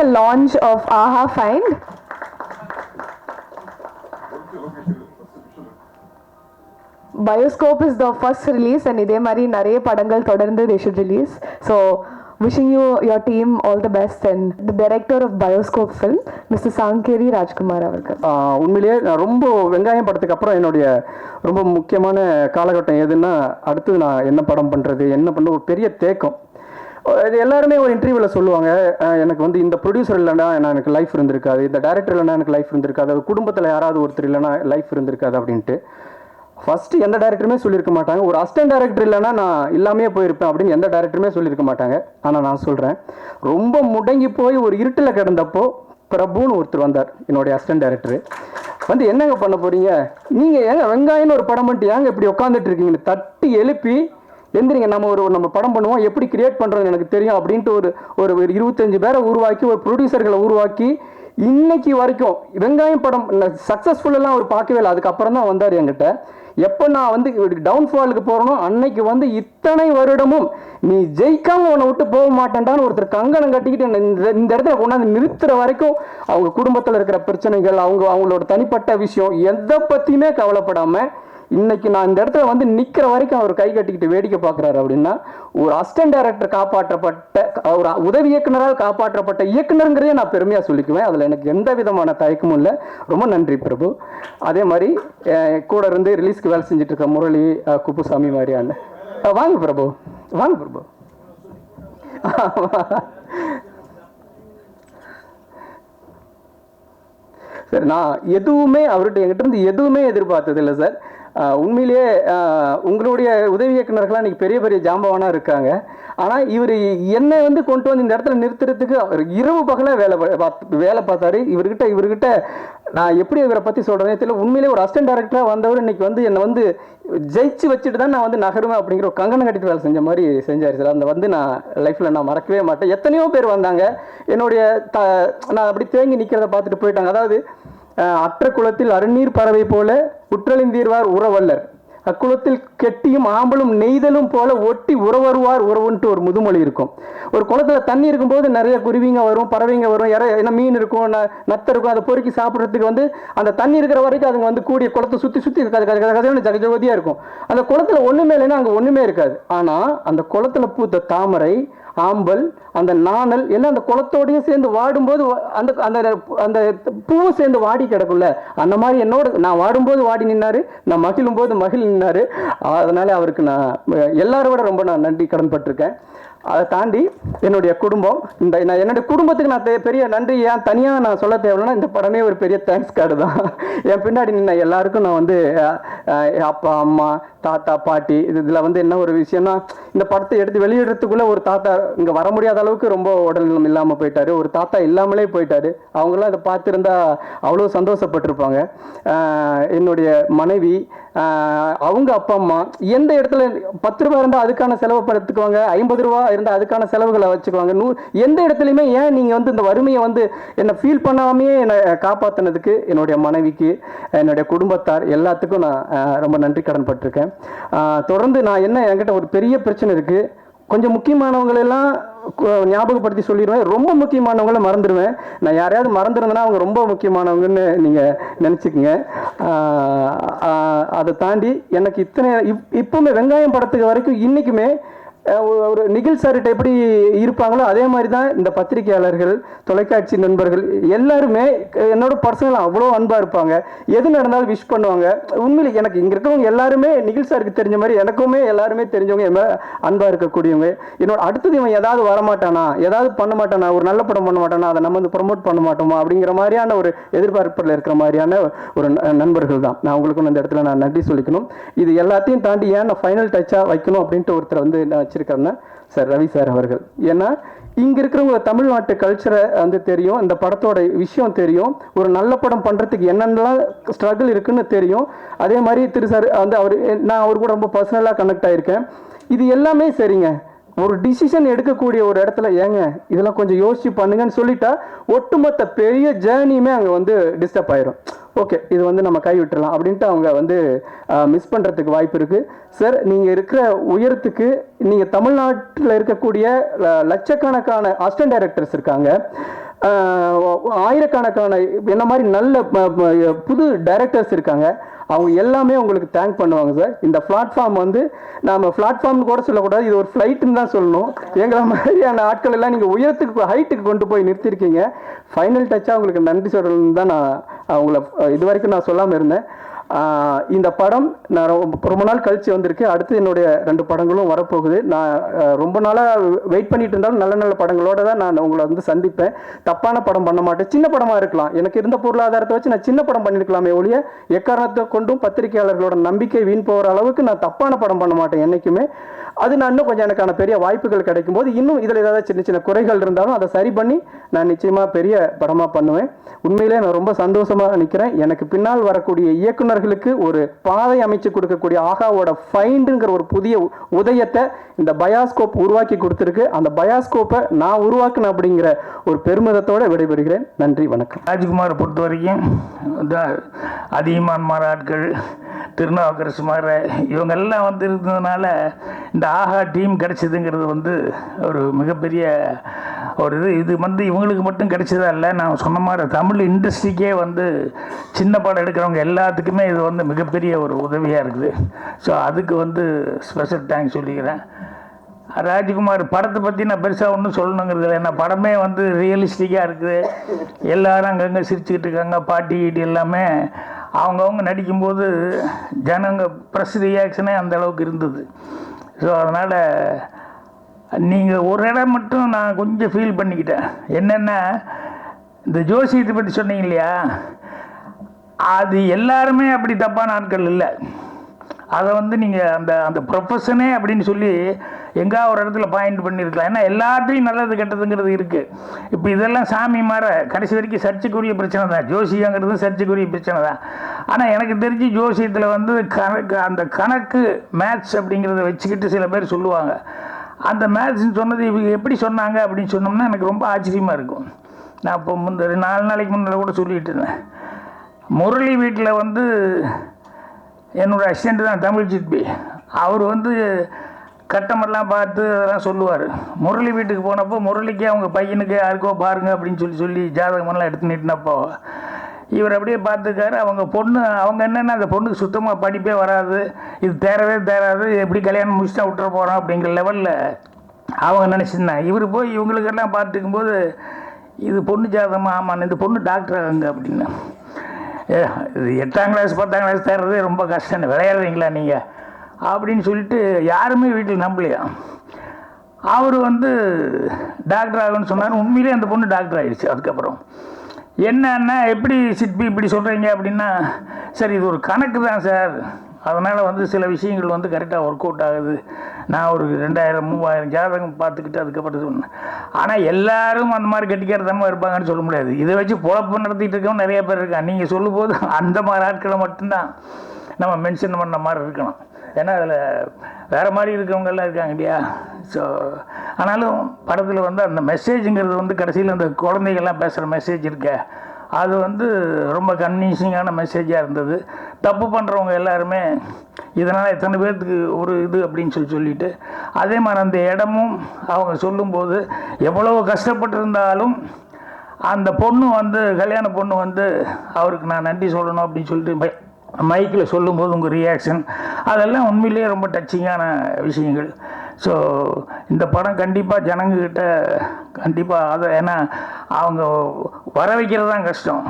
the launch of Aha Find. Bioscope is the first release and இதே மாதிரி நிறைய படங்கள் தொடர்ந்து they should release so wishing you your team all the best and the director of Bioscope film mister Sangeri Rajkumar அவர்கள். உண்மையிலேயே நான் ரொம்ப வெங்காயம் படத்துக்கு அப்புறம் என்னுடைய ரொம்ப முக்கியமான காலகட்டம் எதுன்னா அடுத்து நான் என்ன படம் பண்ணுறது என்ன பண்ண ஒரு பெரிய தேக்கம். இது எல்லாருமே ஒரு இன்டர்வியூவில் சொல்லுவாங்க எனக்கு வந்து இந்த ப்ரொடியூசர் இல்லைனா நான் எனக்கு லைஃப் இருந்திருக்காது. இந்த டேரக்டர் இல்லைன்னா எனக்கு லைஃப் இருந்திருக்காது. குடும்பத்தில் யாராவது ஒருத்தர் இல்லைன்னா லைஃப் இருந்திருக்காது அப்படின்ட்டு. ஃபஸ்ட்டு எந்த டேரக்டருமே சொல்லியிருக்க மாட்டாங்க. ஒரு அசிஸ்டன்ட் டேரக்டர் இல்லைன்னா நான் இல்லாமே போயிருப்பேன் அப்படின்னு எந்த டேரக்டருமே சொல்லியிருக்க மாட்டாங்க. ஆனால் நான் சொல்கிறேன் ரொம்ப முடங்கி போய் ஒரு இருட்டில் கிடந்தப்போ பிரபுன்னு ஒருத்தர் வந்தார் என்னுடைய அசிஸ்டன்ட் டேரக்டர் வந்து என்னங்க பண்ண போகிறீங்க நீங்கள் ஏங்க வெங்காயம்னு ஒரு படம் பண்ணிட்டு ஏங்க இப்படி உட்காந்துட்டு இருக்கீங்கன்னு? தட்டி எழுப்பி எந்திரிங்க நம்ம ஒரு நம்ம படம் பண்ணுவோம் எப்படி கிரியேட் பண்ணுறதுன்னு எனக்கு தெரியும் அப்படின்ட்டு ஒரு ஒரு ஒரு இருபத்தஞ்சு பேரை உருவாக்கி ஒரு ப்ரொடியூசர்களை உருவாக்கி இன்னைக்கு வரைக்கும் வெங்காயம் படம் சக்ஸஸ்ஃபுல்லெல்லாம் அவர் பார்க்கவே இல்லை. அதுக்கப்புறம் தான் வந்தார் என்கிட்ட. எப்போ நான் வந்து டவுன்ஃபாலுக்கு போகிறனோ அன்னைக்கு வந்து இத்தனை வருடமும் நீ ஜெயிக்காமல் உன்னை விட்டு போக மாட்டேன்டான்னு ஒருத்தர் கங்கணம் கட்டிக்கிட்டு என்னை இந்த இந்த இடத்துல கொண்டாந்து நிறுத்துற வரைக்கும் அவங்க குடும்பத்தில் இருக்கிற பிரச்சனைகள் அவங்க அவங்களோட தனிப்பட்ட விஷயம் எதை பற்றியுமே கவலைப்படாமல் இன்னைக்கு நான் இந்த இடத்துல வந்து நிற்கிற வரைக்கும் அவர் கை கட்டிக்கிட்டு வேடிக்கை பார்க்குறாரு அப்படின்னா ஒரு அசிஸ்டன்ட் டைரக்டர் காப்பாற்றப்பட்ட ஒரு உதவி இயக்குனரால் காப்பாற்றப்பட்ட இயக்குனருங்கிறதே நான் பெருமையாக சொல்லிக்குவேன். அதில் எனக்கு எந்த விதமான தயக்கமும் இல்லை. ரொம்ப நன்றி பிரபு. அதே மாதிரி கூட இருந்து ரிலீஸ்க்கு வேலை செஞ்சுட்டு இருக்க முரளி குப்புசாமி மாதிரியான. வாங்க பிரபு. வாங்க பிரபு. சார் நான் எதுவுமே அவர்கிட்ட என்கிட்ட இருந்து எதுவுமே எதிர்பார்த்தது இல்லை சார். உண்மையிலேயே உங்களுடைய உதவி இயக்குனர்கள்லாம் இன்னைக்கு பெரிய பெரிய ஜாம்பவானா இருக்காங்க. ஆனால் இவர் என்னை வந்து கொண்டு வந்து இந்த இடத்துல நிறுத்துறதுக்கு அவர் இரவு பகலாக வேலை பார்த்து- வேலை பார்த்தாரு. இவர்கிட்ட இவர்கிட்ட நான் எப்படி இவரை பற்றி சொல்கிறேன் தெரியல. உண்மையிலேயே ஒரு அசிஸ்டன்ட் டேரக்டராக வந்தவர் இன்னைக்கு வந்து என்னை வந்து ஜெயிச்சு வச்சுட்டு தான் நான் வந்து நகருவேன் அப்படிங்கிற ஒரு கங்கணம் கட்டிட்டு வேலை செஞ்ச மாதிரி செஞ்சார் சார். அந்த வந்து நான் லைஃப்பில் நான் மறக்கவே மாட்டேன். எத்தனையோ பேர் வந்தாங்க. என்னுடைய த நான் அப்படி தேங்கி நிற்கிறத பார்த்துட்டு போயிட்டாங்க. அதாவது அற்ற குளத்தில் அருநீர் பறவை போல உற்றலிந்தீர்வார் உறவல்லர். அக்குளத்தில் கெட்டியும் ஆம்பலும் நெய்தலும் போல ஒட்டி உறவருவார் உறவுன்ட்டு ஒரு முதுமொழி இருக்கும். ஒரு குளத்துல தண்ணி இருக்கும்போது நிறைய குருவிங்க வரும் பறவைங்க வரும் இற என்ன மீன் இருக்கும் நத்த நத்தை இருக்கும் அதை பொறுக்கி சாப்பிட்றதுக்கு வந்து அந்த தண்ணி இருக்கிற வரைக்கும் அதுங்க வந்து கூடிய குளத்தை சுற்றி சுற்றி கதை கதை கதை கதைன்னு ஜகஜோதியாக இருக்கும். அந்த குளத்துல ஒன்றுமே இல்லைன்னா அங்கே ஒன்றுமே இருக்காது. ஆனால் அந்த குளத்தில் பூத்த தாமரை ஆம்பல் அந்த நாணல் எல்லாம் அந்த குளத்தோடையே சேர்ந்து வாடும்போது அந்த அந்த அந்த பூவும் சேர்ந்து வாடி கிடக்கும்ல. அந்த மாதிரி என்னோட நான் வாடும்போது வாடி நின்னாரு நான் மகிழும் போது மகிழ் நின்னாரு. அதனால அவருக்கு நான் எல்லாரோட ரொம்ப நான் நன்றி கடன்பட்டிருக்கேன். அதை தாண்டி என்னுடைய குடும்பம் இந்த நான் என்னுடைய குடும்பத்துக்கு நான் தெ- பெரிய நன்றி ஏன் தனியாக நான் சொல்ல தேவையில்லைன்னா இந்த படமே ஒரு பெரிய தேங்க்ஸ் கார்டு தான். என் பின்னாடி நின்ன எல்லாருக்கும் நான் வந்து அப்பா அம்மா தாத்தா பாட்டி இது இதில் வந்து என்ன ஒரு விஷயம்னா இந்த படத்தை எடுத்து வெளியிடுறதுக்குள்ளே ஒரு தாத்தா இங்கே வர முடியாத அளவுக்கு ரொம்ப உடல்நலம் இல்லாமல் போயிட்டார். ஒரு தாத்தா இல்லாமலே போயிட்டார். அவங்களாம் இதை பார்த்துருந்தா அவ்வளோ சந்தோஷப்பட்டிருப்பாங்க. என்னுடைய மனைவி அவங்க அப்பா அம்மா எந்த இடத்துல பத்து ரூபா இருந்தால் அதுக்கான செலவை படுத்துக்குவாங்க ஐம்பது ரூபா இருந்தால் அதுக்கான செலவுகளை வச்சுக்குவாங்க. நூ எந்த இடத்துலையுமே ஏன் நீங்கள் வந்து இந்த வறுமையை வந்து என்னை ஃபீல் பண்ணாமையே என்னை காப்பாற்றினதுக்கு என்னுடைய மனைவிக்கு என்னுடைய குடும்பத்தார் எல்லாத்துக்கும் நான் ரொம்ப நன்றி கடன் பட்டிருக்கேன். தொடர்ந்து நான் என்ன என்கிட்ட ஒரு பெரிய பிரச்சனை இருக்குது கொஞ்சம் முக்கியமானவங்களெல்லாம் ஞாபகப்படுத்தி சொல்லிடுவேன். ரொம்ப முக்கியமானவங்கள மறந்துடுவேன். நான் யாரையாவது மறந்துருந்தேன்னா அவங்க ரொம்ப முக்கியமானவங்கன்னு நீங்கள் நினச்சிக்கங்க. அதை தாண்டி எனக்கு இத்தனை இப் இப்போவுமே வெங்காயம் படத்துக்கு வரைக்கும் இன்றைக்குமே ஒரு- ஒரு நிகில் சார்கிட்ட எப்படி இருப்பாங்களோ அதே மாதிரி தான் இந்த பத்திரிகையாளர்கள் தொலைக்காட்சி நண்பர்கள் எல்லாருமே என்னோட பர்சனலாக அவ்வளோ அன்பாக இருப்பாங்க. எது நடந்தாலும் விஷ் பண்ணுவாங்க. உண்மையில் எனக்கு இங்கே இருக்கிறவங்க எல்லாருமே நிகில் சாருக்கு தெரிஞ்ச மாதிரி எனக்குமே எல்லாருமே தெரிஞ்சவங்க என் அன்பாக இருக்கக்கூடியவங்க. என்னோட அடுத்தது இவன் ஏதாவது வரமாட்டானா? ஏதாவது பண்ண மாட்டானா? ஒரு நல்ல படம் பண்ண மாட்டானா? அதை நம்ம வந்து ப்ரொமோட் பண்ண மாட்டோமா? அப்படிங்கிற மாதிரியான ஒரு எதிர்பார்ப்பில் இருக்கிற மாதிரியான ஒரு ந- நண்பர்கள் தான். நான் உங்களுக்கும் இந்த இடத்துல நான் நன்றி சொல்லிக்கணும். இது எல்லாத்தையும் தாண்டி ஏன் நான் ஃபைனல் டச்சாக வைக்கணும் அப்படின்ட்டு ஒருத்தர் வந்து நான் வச்சிருக்கேன்னா சார் ரவி சார் அவர்கள். ஏன்னா இங்க இருக்கிறவங்க தமிழ்நாட்டு கல்ச்சரை வந்து தெரியும் இந்த படத்தோட விஷயம் தெரியும் ஒரு நல்ல படம் பண்றதுக்கு என்னென்னலாம் ஸ்ட்ரகிள் இருக்குன்னு தெரியும். அதே மாதிரி திரு சார் வந்து அவர் நான் அவர் கூட ரொம்ப பர்சனலாக கனெக்ட் ஆயிருக்கேன். இது எல்லாமே சரிங்க. ஒரு டிசிஷன் எடுக்கக்கூடிய ஒரு இடத்துல ஏங்க இதெல்லாம் கொஞ்சம் யோசிச்சு பண்ணுங்கன்னு சொல்லிட்டா ஒட்டுமொத்த பெரிய ஜேர்னியுமே அங்கே வந்து டிஸ்டர்ப் ஆயிரும். ஓகே இது வந்து நம்ம கை விட்டுறலாம் அப்படின்ட்டு அவங்க வந்து மிஸ் பண்ணுறதுக்கு வாய்ப்பு இருக்குது சார் நீங்கள் இருக்கிற உயரத்துக்கு நீங்கள் தமிழ்நாட்டில் இருக்கக்கூடிய ல- லட்சக்கணக்கான அசிஸ்டன்ட் டைரக்டர்ஸ் இருக்காங்க. ஆயிரக்கணக்கான என்ன மாதிரி நல்ல புது டைரக்டர்ஸ் இருக்காங்க. அவங்க எல்லாமே உங்களுக்கு தேங்க் பண்ணுவாங்க சார் இந்த பிளாட்ஃபார்ம் வந்து நாம் பிளாட்ஃபார்ம்னு கூட சொல்லக்கூடாது. இது ஒரு ஃப்ளைட்டுன்னு தான் சொல்லணும். எங்களை மாதிரியான ஆட்கள் எல்லாம் நீங்கள் உயரத்துக்கு ஹைட்டுக்கு கொண்டு போய் நிறுத்திருக்கீங்க. ஃபைனல் டச்சாக உங்களுக்கு நன்றி சொல்லணும்னு தான் நான் அவங்கள இது வரைக்கும் நான் சொல்லாமல் இருந்தேன். இந்த படம் நான் ரொம்ப ரொம்ப நாள் கழிச்சு வந்திருக்கு. அடுத்து என்னுடைய ரெண்டு படங்களும் வரப்போகுது. நான் ரொம்ப நாளாக வெயிட் பண்ணிட்டு இருந்தாலும் நல்ல நல்ல படங்களோட தான் நான் உங்களை வந்து சந்திப்பேன். தப்பான படம் பண்ண மாட்டேன். சின்ன படமாக இருக்கலாம். எனக்கு இருந்த பொருளாதாரத்தை வச்சு நான் சின்ன படம் பண்ணியிருக்கலாமே ஒழிய எக்காரணத்தை கொண்டும் பத்திரிகையாளர்களோட நம்பிக்கை வீண் போகிற அளவுக்கு நான் தப்பான படம் பண்ண மாட்டேன் என்றைக்குமே அது நான் இன்னும் கொஞ்சம் எனக்கான பெரிய வாய்ப்புகள் கிடைக்கும் போது இன்னும் இதில் ஏதாவது சின்ன சின்ன குறைகள் இருந்தாலும் அதை சரி பண்ணி நான் நிச்சயமாக பெரிய படமாக பண்ணுவேன். உண்மையிலே நான் ரொம்ப சந்தோஷமாக நிற்கிறேன் எனக்கு பின்னால் வரக்கூடிய இயக்குனர்களுக்கு ஒரு பாதை அமைச்சு கொடுக்கக்கூடிய ஆகாவோட ஃபைண்டுங்கிற ஒரு புதிய உதயத்தை இந்த பயாஸ்கோப் உருவாக்கி கொடுத்துருக்கு. அந்த பயாஸ்கோப்பை நான் உருவாக்கினேன் அப்படிங்கிற ஒரு பெருமிதத்தோடு விடைபெறுகிறேன். நன்றி வணக்கம். ராஜ்குமாரை பொறுத்த வரைக்கும் இந்த அதிகமான மாதிரி ஆட்கள் திருநாவுக்கரசு மாற இவங்கெல்லாம் வந்து இருந்ததுனால இந்த ஆஹா டீம் கிடச்சிதுங்கிறது வந்து ஒரு மிகப்பெரிய ஒரு இது. இது வந்து இவங்களுக்கு மட்டும் கிடைச்சதா இல்லை. நான் சொன்ன மாதிரி தமிழ் இண்டஸ்ட்ரிக்கே வந்து சின்ன படம் எடுக்கிறவங்க எல்லாத்துக்குமே இது வந்து மிகப்பெரிய ஒரு உதவியாக இருக்குது. ஸோ அதுக்கு வந்து ஸ்பெஷல் தேங்க்ஸ் சொல்லிக்கிறேன். ராஜ்குமார் படத்தை பற்றி நான் பெருசாக ஒன்றும் சொல்லணுங்கிறது இல்லை. ஏன்னா படமே வந்து ரியலிஸ்டிக்காக இருக்குது. எல்லோரும் அங்கங்கே சிரிச்சுக்கிட்டு இருக்காங்க. பாட்டி கீட்டி எல்லாமே அவங்கவுங்க நடிக்கும்போது ஜனங்க ப்ரெஸ் ரியாக்ஷனே அந்த அளவுக்கு இருந்தது. ஸோ அதனால் நீங்கள் ஒரு இடம் மட்டும் நான் கொஞ்சம் ஃபீல் பண்ணிக்கிட்டேன். என்னென்னா இந்த ஜோசியத்தை பற்றி சொன்னீங்க இல்லையா? அது எல்லாருமே அப்படி தப்பான ஆட்கள் இல்லை. அதை வந்து நீங்கள் அந்த அந்த ப்ரொஃபஷனே அப்படின்னு சொல்லி எங்கா ஒரு இடத்துல பாயிண்ட் பண்ணியிருக்கலாம். ஏன்னா எல்லாத்தையும் நல்லது கெட்டதுங்கிறது இருக்குது இப்போ இதெல்லாம் சாமி மாற கடைசி வரைக்கும் சர்ச்சைக்குரிய பிரச்சனை தான். ஜோசியங்கிறது சர்ச்சைக்குரிய பிரச்சனை தான். ஆனால் எனக்கு தெரிஞ்சு ஜோசியத்தில் வந்து கணக்கு அந்த கணக்கு மேத்ஸ் அப்படிங்கிறத வச்சுக்கிட்டு சில பேர் சொல்லுவாங்க. அந்த மேத்ஸ்ன்னு சொன்னது இவங்க எப்படி சொன்னாங்க அப்படின்னு சொன்னோம்னா எனக்கு ரொம்ப ஆச்சரியமாக இருக்கும். நான் இப்போ முந்த நாலு நாளைக்கு முன்னால் கூட சொல்லிட்டு இருந்தேன். முரளி வீட்டில் வந்து என்னோட அசிஸ்டண்ட்டு தான் தமிழ் ஜித்பி அவர் வந்து கட்டமெல்லாம் பார்த்து அதெல்லாம் சொல்லுவார். முரளி வீட்டுக்கு போனப்போ முரளிக்கு அவங்க பையனுக்கு யாருக்கோ பாருங்க அப்படின்னு சொல்லி சொல்லி ஜாதகமெல்லாம் எடுத்து நிட்டினப்போ இவர் அப்படியே பார்த்துக்காரு அவங்க பொண்ணு அவங்க என்னென்னா அந்த பொண்ணுக்கு சுத்தமாக படிப்பே வராது. இது தேரவே தேராது எப்படி கல்யாணம் முடிச்சுட்டா விட்டுற போகிறோம் அப்படிங்கிற லெவலில் அவங்க நினச்சிருந்தாங்க இவர் போய் இவங்களுக்கெல்லாம் பார்த்துக்கும்போது இது பொண்ணு ஜாதகமாக ஆமாம் இந்த பொண்ணு டாக்டர் ஆகுங்க அப்படின்னு. ஏ, இது எட்டாம் கிளாஸ் பத்தாம் கிளாஸ் தேர்றதே ரொம்ப கஷ்டம் விளையாடுறீங்களா நீங்கள் அப்படின்னு சொல்லிட்டு யாருமே வீட்டில் நம்பலையா? அவர் வந்து டாக்டர் ஆகுன்னு சொன்னார். உண்மையிலே அந்த பொண்ணு டாக்டர் ஆகிடுச்சு அதுக்கப்புறம். என்னன்னா எப்படி சிற்பி இப்படி சொல்கிறீங்க அப்படின்னா சரி இது ஒரு கணக்கு தான் சார். அதனால் வந்து சில விஷயங்கள் வந்து கரெக்டாக ஒர்க் அவுட் ஆகுது. நான் ஒரு ரெண்டாயிரம் மூவாயிரம் ஜாதகம் பார்த்துக்கிட்டு அதுக்கப்புறம் சொன்னேன் ஆனால் எல்லாரும் அந்த மாதிரி கட்டிக்காரத்தனமாக இருப்பாங்கன்னு சொல்ல முடியாது. இதை வச்சு பொழப்பு நடத்திட்டு இருக்கவங்க நிறைய பேர் இருக்காங்க. நீங்கள் சொல்லும்போது அந்த மாதிரி ஆட்களை மட்டும்தான் நம்ம மென்ஷன் பண்ண மாதிரி இருக்கணும் ஏன்னா அதில் வேறு மாதிரி இருக்கவங்கெல்லாம் இருக்காங்க இல்லையா? ஸோ ஆனாலும் படத்தில் வந்து அந்த மெசேஜுங்கிறது வந்து கடைசியில் அந்த குழந்தைகள்லாம் பேசுகிற மெசேஜ் இருக்க. அது வந்து ரொம்ப கன்வின்சிங்கான மெசேஜாக இருந்தது. தப்பு பண்ணுறவங்க எல்லாருமே இதனால் எத்தனை பேர்த்துக்கு ஒரு இது அப்படின்னு சொல்லி சொல்லிட்டு அதே மாதிரி அந்த இடமும் அவங்க சொல்லும்போது எவ்வளவு கஷ்டப்பட்டிருந்தாலும் அந்த பொண்ணு வந்து கல்யாண பொண்ணு வந்து அவருக்கு நான் நன்றி சொல்லணும் அப்படின்னு சொல்லிட்டு மைக்கில் சொல்லும்போது உங்கள் ரியாக்ஷன் அதெல்லாம் உண்மையிலேயே ரொம்ப டச்சிங்கான விஷயங்கள். ஸோ இந்த படம் கண்டிப்பாக ஜனங்கக்கிட்ட கண்டிப்பாக அதை ஏன்னா அவங்க வர வைக்கிறது தான் கஷ்டம்.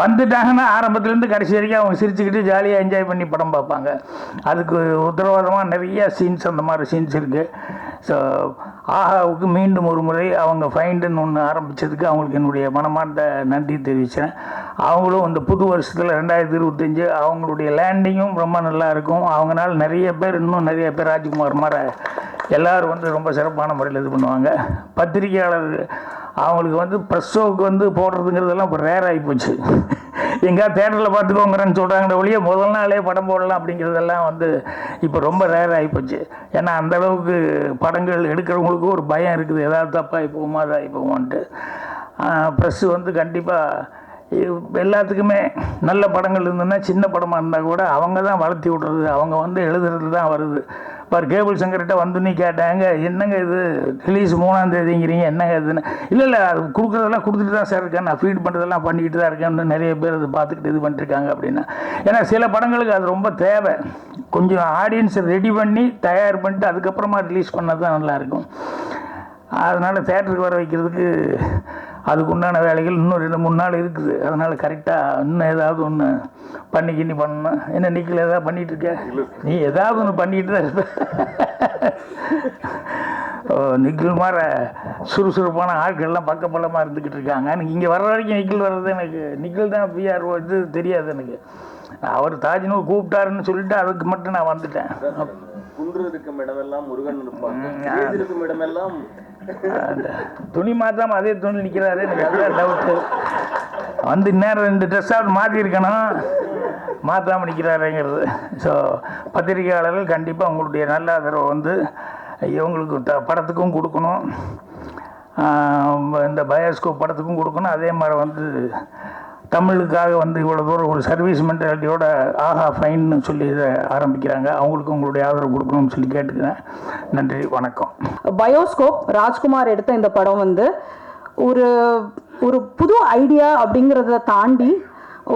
வந்துட்டாங்கன்னா ஆரம்பத்துலேருந்து கடைசி வரைக்கும் அவங்க சிரிச்சுக்கிட்டு ஜாலியாக என்ஜாய் பண்ணி படம் பார்ப்பாங்க. அதுக்கு உத்தரவாதமாக நிறையா சீன்ஸ் அந்த மாதிரி சீன்ஸ் இருக்குது ஸோ ஆஹாவுக்கு மீண்டும் ஒரு முறை அவங்க ஃபைண்டுன்னு ஒன்று ஆரம்பித்ததுக்கு அவங்களுக்கு என்னுடைய மனமார்ந்த நன்றி தெரிவித்தேன் அவங்களும் இந்த புது வருஷத்தில் ரெண்டாயிரத்தி இருபத்தஞ்சு அவங்களுடைய லேண்டிங்கும் ரொம்ப நல்லா இருக்கும். அவங்கனால நிறைய பேர் இன்னும் நிறைய பேர் ராஜ்குமார் மாற எல்லாரும் வந்து ரொம்ப சிறப்பான முறையில் இது பண்ணுவாங்க. பத்திரிகையாளர் அவங்களுக்கு வந்து ப்ரெஸ் ஷோவுக்கு வந்து போடுறதுங்கிறதெல்லாம் இப்போ ரேர் ஆகி போச்சு. எங்கேயா தேட்டரில் பார்த்துக்கோங்கிறேன்னு சொல்கிறாங்களே ஒழிய முதல் நாளே படம் போடலாம் அப்படிங்கிறதெல்லாம் வந்து இப்போ ரொம்ப ரேர் ஆகி போச்சு. ஏன்னா அந்த அளவுக்கு படங்கள் எடுக்கிறவங்களுக்கும் ஒரு பயம் இருக்குது. ஏதாவது தப்பாக போகுமா இதாகி போகுமான்ட்டு ப்ரெஸ்ஸு வந்து கண்டிப்பாக எல்லாத்துக்குமே நல்ல படங்கள் இருந்ததுன்னா சின்ன படமாக இருந்தால் கூட அவங்க தான் வளர்த்தி விட்றது. அவங்க வந்து எழுதுறது தான் வருது. பார் கேபிள் சங்கர்கிட்ட வந்து நீ கேட்டாங்க என்னங்க இது? ரிலீஸ் மூணாம் தேதிங்கிறீங்க என்னங்க இதுன்னு? இல்லை இல்லை அது கொடுக்குறதெல்லாம் கொடுத்துட்டு தான் சார் இருக்கேன் நான் ஃபீட் பண்ணுறதெல்லாம் பண்ணிக்கிட்டு தான் இருக்கேன்னு நிறைய பேர் அதை பார்த்துக்கிட்டு இது பண்ணிட்டுருக்காங்க அப்படின்னா. ஏன்னா சில படங்களுக்கு அது ரொம்ப தேவை. கொஞ்சம் ஆடியன்ஸை ரெடி பண்ணி தயார் பண்ணிட்டு அதுக்கப்புறமா ரிலீஸ் பண்ணது தான் நல்லாயிருக்கும் அதனால் தேட்டருக்கு வர வைக்கிறதுக்கு அதுக்கு உண்டான வேலைகள் இன்னும் ரெண்டு மூணு நாள் இருக்குது. அதனால் கரெக்டாக இன்னும் ஏதாவது ஒன்று பண்ணி கிண்ணி பண்ணணும். என்ன நிக்கல் ஏதாவது பண்ணிட்டு இருக்க? நீ ஏதாவது ஒன்று பண்ணிட்டு தான் இருப்ப. நிக்கில் மாற சுறுசுறுப்பான ஆட்கள்லாம் பக்கபலமாக இருந்துக்கிட்டு இருக்காங்க. எனக்கு இங்கே வர்ற வரைக்கும் நிக்கில் வர்றது எனக்கு நிக்கில் தான் பிஆர் இது தெரியாது எனக்கு. அவர் தாஜ்னூர் கூப்பிட்டாருன்னு சொல்லிட்டு அதுக்கு மட்டும் நான் வந்துட்டேன். குன்று இருக்கும் இடமெல்லாம் முருகன் இருப்பாங்க. இருக்கும் இடமெல்லாம் துணி மாத்தாம அதே துணி நிற்கிறாரு எனக்கு அதுதான் டவுட்டு வந்து இந்நேரம் ரெண்டு ட்ரெஸ்ஸாவது மாற்றிருக்கணும் மாற்றாம நிற்கிறாருங்கிறது ஸோ பத்திரிகையாளர்கள் கண்டிப்பாக உங்களுடைய நல்ல ஆதரவை வந்து இவங்களுக்கு த படத்துக்கும் கொடுக்கணும். இந்த பயோஸ்கோப் படத்துக்கும் கொடுக்கணும். அதே மாதிரி வந்து தமிழுக்காக வந்து இவ்வளோ தூரம் ஒரு சர்வீஸ் மென்டாலிட்டியோட ஆஹா ஃபைன்னு சொல்லி இதை ஆரம்பிக்கிறாங்க. அவங்களுக்கு உங்களுடைய ஆதரவு கொடுக்கணும்னு சொல்லி கேட்டுக்கிறேன். நன்றி வணக்கம். பயோஸ்கோப் ராஜ்குமார் எடுத்த இந்த படம் வந்து ஒரு ஒரு புது ஐடியா அப்படிங்கிறத தாண்டி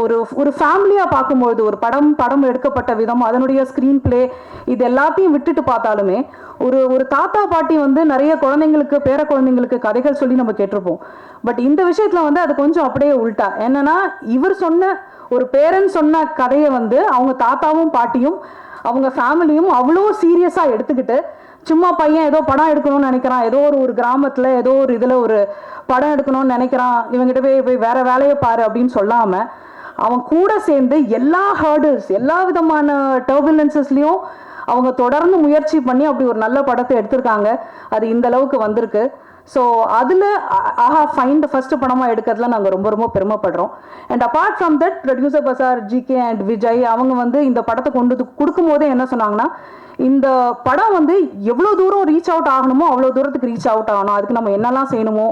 ஒரு ஒரு ஃபேமிலியாக பார்க்கும்பொழுது ஒரு படம் படம் எடுக்கப்பட்ட விதம் அதனுடைய ஸ்க்ரீன் ப்ளே இது எல்லாத்தையும் விட்டுட்டு பார்த்தாலுமே ஒரு ஒரு தாத்தா பாட்டி வந்து நிறைய குழந்தைங்களுக்கு பேர குழந்தைங்களுக்கு கதைகள் சொல்லி நம்ம கேட்டிருப்போம். பட் இந்த விஷயத்தில் வந்து அது கொஞ்சம் அப்படியே உள்டா. என்னன்னா இவர் சொன்ன ஒரு பேரன் சொன்ன கதையை வந்து அவங்க தாத்தாவும் பாட்டியும் அவங்க ஃபேமிலியும் அவ்வளோ சீரியஸாக எடுத்துக்கிட்டு சும்மா பையன் ஏதோ படம் எடுக்கணும்னு நினைக்கிறான். ஏதோ ஒரு ஒரு கிராமத்தில் ஏதோ ஒரு இதில் ஒரு படம் எடுக்கணும்னு நினைக்கிறான். இவங்ககிட்ட போய் போய் வேற வேலையை பாரு அப்படின்னு சொல்லாமல் அவன் கூட சேர்ந்து எல்லா ஹேர்டில்ஸ் எல்லா விதமான டர்புலன்சஸ்லையும் அவங்க தொடர்ந்து முயற்சி பண்ணி அப்படி ஒரு நல்ல படத்தை எடுத்திருக்காங்க. அது இந்த அளவுக்கு வந்திருக்கு. ஸோ அதில் ஆஹா ஃபைண்ட் ஃபர்ஸ்ட் படமாக எடுக்கிறதுல நாங்கள் ரொம்ப ரொம்ப பெருமைப்படுறோம். And apart from that producer Bazar GK and Vijay அவங்க வந்து இந்த படத்தை கொண்டு கொடுக்கும் கொடுக்கும்போதே என்ன சொன்னாங்கன்னா இந்த படம் வந்து எவ்வளோ தூரம் ரீச் அவுட் ஆகணுமோ அவ்வளோ தூரத்துக்கு ரீச் அவுட் ஆகணும். அதுக்கு நம்ம என்னெல்லாம் செய்யணுமோ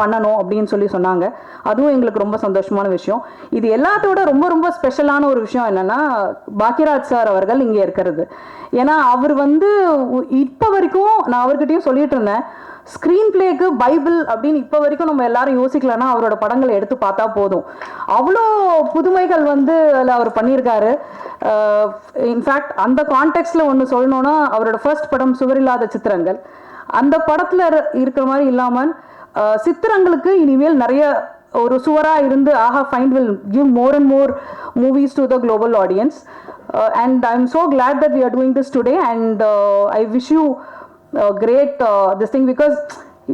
பண்ணணும் அப்படின்னு சொல்லி சொன்னாங்க. அதுவும் எங்களுக்கு ரொம்ப சந்தோஷமான விஷயம். இது எல்லாத்தோட ரொம்ப ரொம்ப ஸ்பெஷலான ஒரு விஷயம் என்னன்னா பாக்கியராஜ் சார் அவர்கள் இங்கே இருக்கிறது. ஏன்னா அவர் வந்து இப்போ வரைக்கும் நான் அவர்கிட்டயும் சொல்லிட்டு இருந்தேன் ஸ்க்ரீன் பிளேக்கு பைபிள் அப்படின்னு இப்போ வரைக்கும் நம்ம எல்லாரும் யோசிக்கலன்னா அவரோட படங்களை எடுத்து பார்த்தா போதும். அவ்வளோ புதுமைகள் வந்து அதில் அவர் பண்ணியிருக்காரு. இன்ஃபேக்ட் அந்த கான்டெக்ட்ல ஒன்று சொல்லணும்னா அவரோட ஃபர்ஸ்ட் படம் சுவரில்லாத சித்திரங்கள். அந்த படத்தில் இருக்கிற மாதிரி இல்லாமல் சித்திரங்களுக்கு இனிமேல் நிறைய ஒரு சுவராக இருந்து Aha Find will give more and more movies to the global audience and I am so glad that we are doing this today and I wish you great this thing because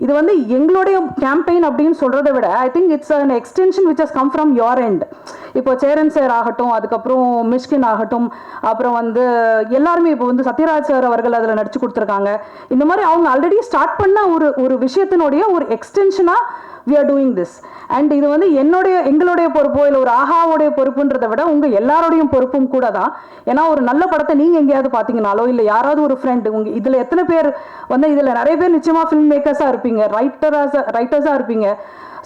இது வந்து எங்களுடைய campaign அப்படின்னு சொல்றதை விட I think it's an extension which has come from your end இப்போ Cheran sir ஆகட்டும் அதுக்கப்புறம் மிஷ்கின் ஆகட்டும் அப்புறம் வந்து எல்லாருமே இப்போ வந்து சத்யராஜ் சார் அவர்கள் அதில் நடிச்சு கொடுத்துருக்காங்க. இந்த மாதிரி அவங்க ஆல்ரெடி ஸ்டார்ட் பண்ண ஒரு ஒரு விஷயத்தினுடைய ஒரு எக்ஸ்டென்ஷனாக we are doing this and இது வந்து என்னுடைய எங்களுடைய பொறுப்போ இல்லை ஒரு ஆஹாவோடைய பொறுப்புன்றதை விட உங்கள் எல்லாரோடையும் பொறுப்பும் கூட தான். ஏன்னா ஒரு நல்ல படத்தை நீங்கள் எங்கேயாவது பார்த்தீங்கனாலோ இல்லை யாராவது ஒரு ஃப்ரெண்டு உங்கள் இதில் எத்தனை பேர் வந்து இதில் நிறைய பேர் நிச்சயமாக ஃபில்ம் மேக்கர்ஸாக இருப்பீங்க ரைட்டராக ரைட்டர்ஸாக இருப்பீங்க.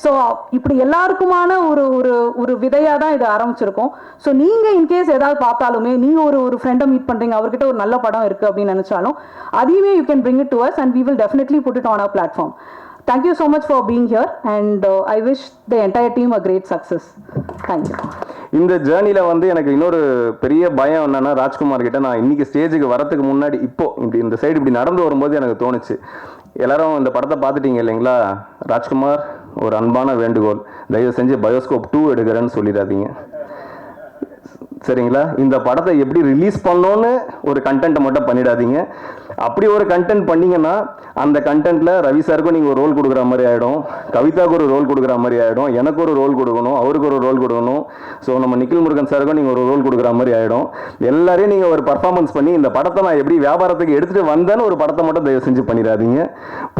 ஸோ இப்படி எல்லாருக்குமான ஒரு ஒரு ஒரு விதையாக தான் இது ஆரம்பிச்சிருக்கோம். ஸோ நீங்கள் இன்கேஸ் ஏதாவது பார்த்தாலுமே நீங்கள் ஒரு ஒரு ஃப்ரெண்டை மீட் பண்ணுறீங்க அவர்கிட்ட ஒரு நல்ல படம் இருக்குது அப்படின்னு நினச்சாலும் அதையுமே you can bring it to us and we will definitely put it on a platform thank you so much for being here and I wish the entire team a great success thank you இந்த ஜேர்னியில் வந்து எனக்கு இன்னொரு பெரிய பயம் என்னென்னா ராஜ்குமார் கிட்ட நான் இன்னைக்கு ஸ்டேஜுக்கு வரத்துக்கு முன்னாடி இப்போ இப்படி இந்த சைடு இப்படி நடந்து வரும்போது எனக்கு தோணுச்சு. எல்லாரும் இந்த படத்தை பார்த்துட்டீங்க இல்லைங்களா? ராஜ்குமார் ஒரு அன்பான வேண்டுகோள். தயவு செஞ்சு பயோஸ்கோப் டூ எடுக்கிறேன்னு சொல்லிடாதீங்க. சரிங்களா? இந்த படத்தை எப்படி ரிலீஸ் பண்ணோன்னு ஒரு கண்டென்ட்டை மட்டும் பண்ணிடாதீங்க. அப்படி ஒரு கண்டென்ட் பண்ணீங்கன்னா அந்த கண்டென்ட்டில் ரவி சாருக்கும் நீங்கள் ஒரு ரோல் கொடுக்குற மாதிரி ஆகிடும் கவிதாவுக்கு ஒரு ரோல் கொடுக்குற மாதிரி ஆகிடும் எனக்கு ஒரு ரோல் கொடுக்கணும் அவருக்கு ஒரு ரோல் கொடுக்கணும். ஸோ நம்ம நிக்கில் முருகன் சாருக்கும் நீங்கள் ஒரு ரோல் கொடுக்குற மாதிரி ஆகிடும் எல்லாரையும் நீங்கள் ஒரு பர்ஃபார்மன்ஸ் பண்ணி இந்த படத்தை நான் எப்படி வியாபாரத்துக்கு எடுத்துகிட்டு வந்தேன்னு ஒரு படத்தை மட்டும் தயவு செஞ்சு பண்ணிடாதீங்க.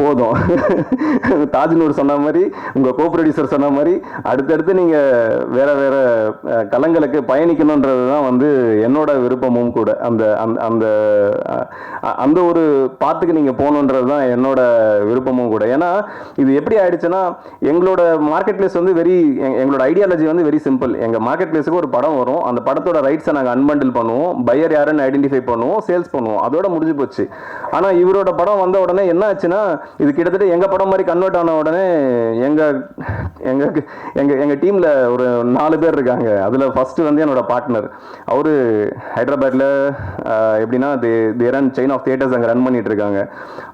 போதும். தாஜ்னூர் சொன்ன மாதிரி உங்கள் கோ ப்ரொடியூசர் சொன்ன மாதிரி அடுத்தடுத்து நீங்கள் வேறு வேறு களங்களுக்கு பயணிக்கணுன்றது தான் வந்து என்னோட விருப்பமும் கூட. அந்த அந்த அந்த ஒரு ஒரு பாத்துக்கு நீங்கள் போகணுன்றது தான் என்னோட விருப்பமும் கூட. ஏன்னா இது எப்படி ஆயிடுச்சுன்னா எங்களோட மார்க்கெட் பிளேஸ் வந்து வெரி எங்களோட ஐடியாலஜி வந்து வெரி சிம்பிள் எங்கள் மார்க்கெட் பிளேஸுக்கு ஒரு படம் வரும். அந்த படத்தோட ரைட்ஸை நாங்கள் அன்பண்டில் பண்ணுவோம். பையர் யாருன்னு ஐடென்டிஃபை பண்ணுவோம். சேல்ஸ் பண்ணுவோம். அதோட முடிஞ்சு போச்சு. ஆனால் இவரோட படம் வந்த உடனே என்ன ஆச்சுன்னா இது கிட்டத்தட்ட எங்கள் படம் மாதிரி கன்வெர்ட் ஆன உடனே எங்கள் எங்கள் எங்கள் எங்கள் டீமில் ஒரு நாலு பேர் இருக்காங்க. அதில் ஃபஸ்ட்டு வந்து என்னோட பார்ட்னர் அவர் ஹைதராபாத்தில் எப்படின்னா they they run chain of theatres அங்கே ரன் பண்ணிட்டு இருக்காங்க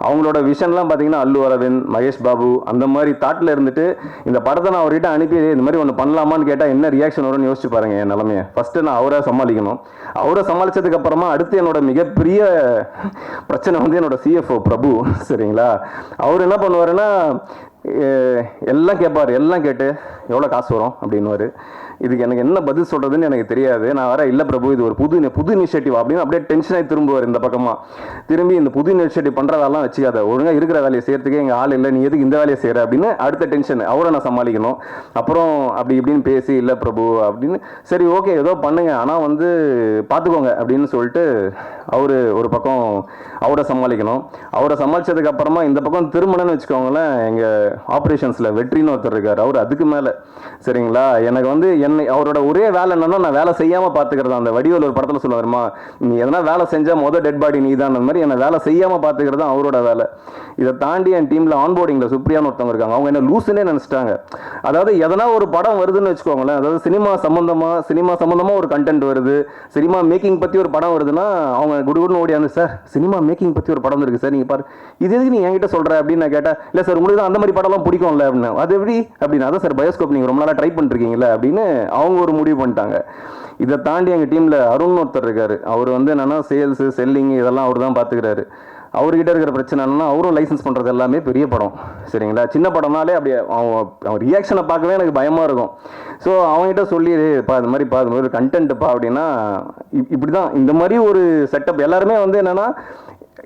அவங்களோட விஷன்லாம் பார்த்தீங்கன்னா அல்லு அரவிந்த் மகேஷ் பாபு அந்த மாதிரி தாட்டில் இருந்துட்டு இந்த படத்தை நான் அவர்கிட்ட அனுப்பி இந்த மாதிரி ஒன்று பண்ணலாமான்னு கேட்டால் என்ன ரியாக்ஷன் வரும்னு யோசிச்சு பாருங்க என் நிலமையை. ஃபஸ்ட்டு நான் அவரை சமாளிக்கணும். அவரை சமாளித்ததுக்கு அப்புறமா அடுத்து என்னோட மிகப்பெரிய பிரச்சனை வந்து என்னோட சிஎஃப்ஓ பிரபு சரிங்களா? அவர் என்ன பண்ணுவாருன்னா எல்லாம் கேட்பார் எல்லாம் கேட்டு எவ்வளோ காசு வரும்? அப்படின்னுவாரு. இதுக்கு எனக்கு என்ன பதில் சொல்கிறதுன்னு எனக்கு தெரியாது. நான் வர இல்லை பிரபு இது ஒரு புது புது இனிஷியேட்டிவ் அப்படின்னு அப்படியே டென்ஷனாகி திரும்புவார் இந்த பக்கமாக திரும்பி இந்த புது இனிஷியேட்டிவ் பண்ணுறதெல்லாம் வச்சுக்காத. ஒழுங்காக இருக்கிற வேலையை செய்கிறதுக்கே எங்கள் ஆள் இல்லை. நீ எதுக்கு இந்த வேலையை செய்கிற அப்படின்னு அடுத்த டென்ஷன் அவரை நான் சமாளிக்கணும். அப்புறம் அப்படி இப்படின்னு பேசி இல்லை பிரபு அப்படின்னு. சரி ஓகே ஏதோ பண்ணுங்க. ஆனால் வந்து பார்த்துக்கோங்க அப்படின்னு சொல்லிட்டு அவர் ஒரு பக்கம் அவரை சமாளிக்கணும். அவரை சமாளித்ததுக்கு அப்புறமா இந்த பக்கம் திருமணம்னு வச்சுக்கோங்களேன் எங்கள் ஆப்ரேஷன்ஸில் வெற்றின்னு ஒருத்தர் இருக்கார். அவர் அதுக்கு மேலே. சரிங்களா? எனக்கு வந்து என்னை அவரோட ஒரே வேலை என்னன்னா நான் வேலை செய்யாமல் பார்த்துக்கிறது அந்த வடிவல் ஒரு படத்தில் சொல்லுவாருமா நீ எதனா வேலை செஞ்சால் மொதல் டெட் பாடி நீ தான். அந்த மாதிரி என்னை வேலை செய்யாமல் பார்த்துக்கிறது தான் அவரோட வேலை. இதை தாண்டி என் டீமில் ஆன்போர்டிங்கில் சுப்ரியான்னு ஒருத்தவங்க இருக்காங்க. அவங்க என்ன லூசுன்னே நினச்சிட்டாங்க. அதாவது எதனா ஒரு படம் வருதுன்னு வச்சுக்கோங்களேன் அதாவது சினிமா சம்மந்தமாக சினிமா சம்மந்தமாக ஒரு கண்டென்ட் வருது. சினிமா மேக்கிங் பற்றி ஒரு படம் வருதுன்னா அவங்க குடுகுடுன்னு ஓடியாந்து சார் சினிமா மேக்கிங் பற்றி ஒரு படம் இருக்குது சார் நீங்கள் பாரு. இது எதுக்கு நீ என்கிட்ட சொல்கிற அப்படின்னு நான் கேட்டேன். இல்லை சார் உங்களுக்கு தான் அந்த மாதிரி படம்லாம் பிடிக்கும்ல? அப்படின்னு அது எப்படி? அப்படின்னு அதான் சார் பயோஸ்கோப் நீங்கள் ரொம்ப நாளாக ட்ரை பண்ணிருக்கீங்களா அப்படின்னு அவங்க ஒரு முடிவு பண்ணிட்டாங்க. இதை தாண்டி எங்கள் டீமில் அருண் ஒருத்தர் இருக்கார். அவர் வந்து என்னென்னா சேல்ஸு செல்லிங் இதெல்லாம் அவர் தான் பார்த்துக்கிறாரு அவர்கிட்ட இருக்கிற பிரச்சனை என்னன்னா அவரும் லைசன்ஸ் பண்ணுறது எல்லாமே பெரிய படம். சரிங்களா? சின்ன படம்னாலே அப்படியே அவன் அவன் ரியாக்ஷனை பார்க்கவே எனக்கு பயமாக இருக்கும். ஸோ அவன்கிட்ட சொல்லி பா இந்த மாதிரி பா இது மாதிரி கண்டென்ட்டுப்பா அப்படின்னா இப்- இப்படி தான் இந்த மாதிரி ஒரு செட்டப் எல்லாருமே வந்து என்னென்னா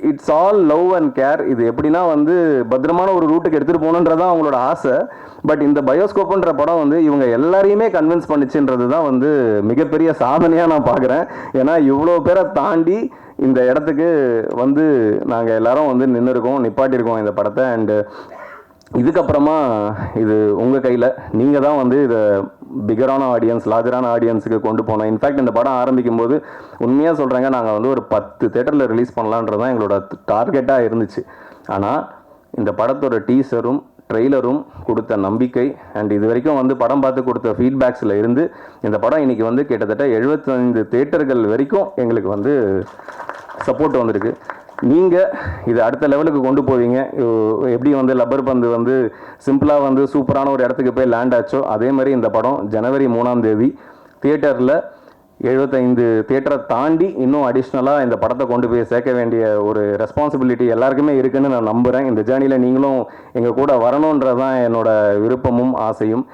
it's all love and care இது எப்படின்னா வந்து பத்திரமான ஒரு ரூட்டுக்கு எடுத்துகிட்டு போகணுன்றதான் அவங்களோட ஆசை. பட் இந்த பயோஸ்கோப்புன்ற படம் வந்து இவங்க எல்லாரையுமே கன்வின்ஸ் பண்ணுச்சுன்றது தான் வந்து மிகப்பெரிய சாதனையாக நான் பார்க்குறேன். ஏன்னா இவ்வளோ பேரை தாண்டி இந்த இடத்துக்கு வந்து நாங்கள் எல்லாரும் வந்து நின்று இருக்கோம் நிப்பாட்டியிருக்கோம் இந்த படத்தை. அண்டு இதுக்கப்புறமா இது உங்கள் கையில். நீங்கள் தான் வந்து இதை பிகரான ஆடியன்ஸ் லார்ஜரான ஆடியன்ஸுக்கு கொண்டு போனோம் இன்ஃபேக்ட் இந்த படம் ஆரம்பிக்கும் போது உண்மையாக சொல்கிறேங்க நாங்கள் வந்து ஒரு பத்து தேட்டரில் ரிலீஸ் பண்ணலான்றது தான் எங்களோட டார்கெட்டாக இருந்துச்சு. ஆனால் இந்த படத்தோட டீசரும் ட்ரெய்லரும் கொடுத்த நம்பிக்கை அண்ட் இது வரைக்கும் வந்து படம் பார்த்து கொடுத்த ஃபீட்பேக்ஸில் இருந்து இந்த படம் இன்றைக்கி வந்து கிட்டத்தட்ட 75 தேட்டர்கள் வரைக்கும் எங்களுக்கு வந்து சப்போர்ட் வந்திருக்கு. நீங்கள் இது அடுத்த லெவலுக்கு கொண்டு போவீங்க. எப்படி வந்து லப்பர் பந்து வந்து சிம்பிளாக வந்து சூப்பரான ஒரு இடத்துக்கு போய் லேண்ட் ஆச்சோ அதே மாதிரி இந்த படம் ஜனவரி மூணாம் தேதி தியேட்டரில் எழுபத்தைந்து தியேட்டரை தாண்டி இன்னும் அடிஷ்னலாக இந்த படத்தை கொண்டு போய் சேர்க்க வேண்டிய ஒரு ரெஸ்பான்சிபிலிட்டி எல்லாருக்குமே இருக்குன்னு நான் நம்புகிறேன் இந்த ஜேர்னியில் நீங்களும் எங்கள் கூட வரணுன்றது தான் என்னோடய விருப்பமும் ஆசையும்.